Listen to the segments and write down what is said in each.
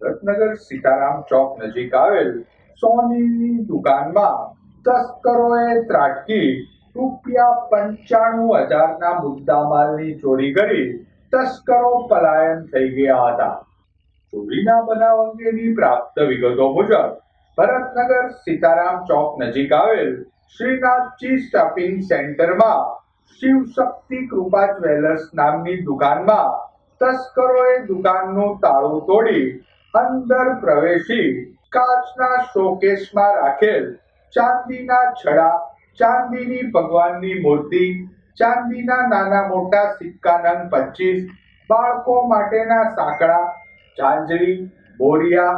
રત્નગર સીતારામ ચોક નજીક આવેલ સોનીની દુકાનમાં તસ્કરોએ ત્રાટકી રૂપિયા પંચાણું હજારના મુદ્દામાલની ચોરી કરી તસ્કરો પલાયન થઈ ગયા હતા. ચોરીના બનાવ અંગેની પ્રાપ્ત વિગતો મુજબ ભરતનગર સીતારામ ચોક નજીક આવેલ શ્રીનાથજી શોપિંગ સેન્ટરમાં શિવશક્તિ કૃપા જ્વેલર્સ નામની દુકાનમાં તસ્કરોએ દુકાનનું તાળું તોડી અંદર પ્રવેશી કાચના શોકેસમાં રાખેલ ચાંદીના છડા, ચાંદીની ભગવાનની મૂર્તિ, ચાંદીના નાના મોટા સિક્કા નંગ પચીસ, બાળકો માટેના સાંકડા ઝાંઝરી બોરિયા,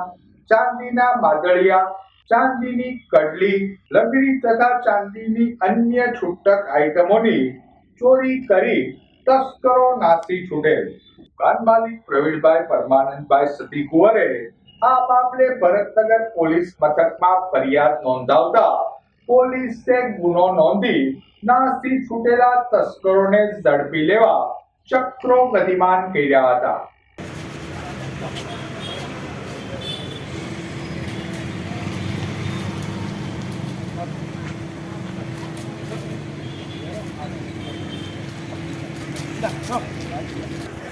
ચાંદીના માદળિયા, ચાંદીની કડલી, લગડી તથા ચાંદીની અન્ય છૂટક આઇટમોની ચોરી કરી તસ્કરો નાસી છૂટે. દુકાન માલિક પ્રવીણભાઈ પરમાનંદભાઈ સતી કુંવરે આ મામલે ભરતનગર પોલીસ મથકમાં ફરિયાદ નોંધાવતા પોલીસે ગુનો નોંધી નાસી છૂટેલા તસ્કરોને ઝડપી લેવા ચક્રો ગતિમાન કર્યા હતા. 来一